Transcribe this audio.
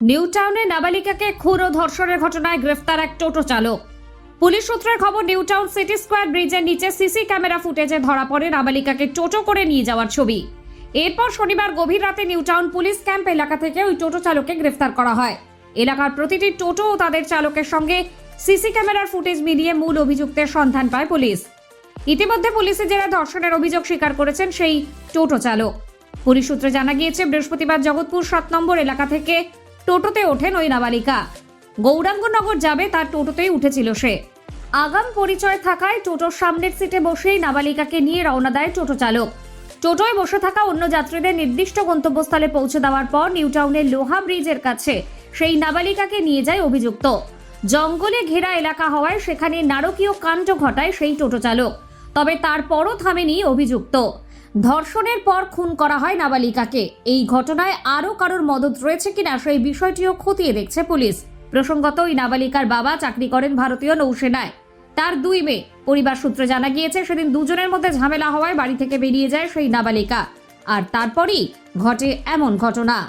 New টাউনে নাবালিকাকে খুন ও ধর্ষণের ঘটনায় গ্রেফতার এক টোটো চালক। পুলিশ সূত্রের খবর, নিউ টাউন সিটি স্কোয়ার ব্রিজের নিচে সিসি ক্যামেরা ফুটেজে ধরা পড়ে নাবালিকাকে টোটো করে নিয়ে যাওয়ার ছবি। এরপর শনিবার গভীর রাতে নিউ টাউন পুলিশ ক্যাম্প এলাকা থেকে ওই টোটো চালককে গ্রেফতার করা হয়। এলাকার প্রতিটি টোটো ও তাদের চালকের সঙ্গে সিসি ক্যামেরার ফুটেজ মিলিয়ে মূল অভিযুক্তের সন্ধান পায় পুলিশ। ইতিমধ্যে পুলিশে যারা ধর্ষণের অভিযোগ স্বীকার করেছেন সেই টোটো চালক। পুলিশ সূত্রে জানা গিয়েছে, বৃহস্পতিবার জগৎপুর সাত নম্বর এলাকা থেকে টোটোতে ওঠেন ওই নাবালিকা। গৌরাঙ্গনগর যাবে, তার টোটোতেই উঠেছিল সে। আগাম পরিচয় থাকায় টোটোর সামনের সিটে বসেই নাবালিকাকে নিয়ে রওনা দেয় টোটো চালক। টোটোয় বসে থাকা অন্য যাত্রীদের নির্দিষ্ট গন্তব্যস্থলে পৌঁছে দেওয়ার পর নিউ টাউনের লোহা ব্রিজের কাছে সেই নাবালিকাকে নিয়ে যায় অভিযুক্ত। জঙ্গলে ঘেরা এলাকা হওয়ায় সেখানে নারকীয় কাণ্ড ঘটায় সেই টোটো চালক। তবে তারপরও থামেনি অভিযুক্ত। ধর্ষণের পর খুন করা হয় নাবালিকাকে। এই ঘটনায় আরও কারোর মদত রয়েছে কিনা সেই বিষয়টিও খতিয়ে দেখছে পুলিশ। প্রসঙ্গত ওই নাবালিকার বাবা চাকরি করেন ভারতীয় নৌসেনায়। তার দুই মেয়ে। পরিবার সূত্রে জানা গিয়েছে, সেদিন দুজনের মধ্যে ঝামেলা হওয়ায় বাড়ি থেকে বেরিয়ে যায় সেই নাবালিকা। আর তারপরই ঘটে এমন ঘটনা।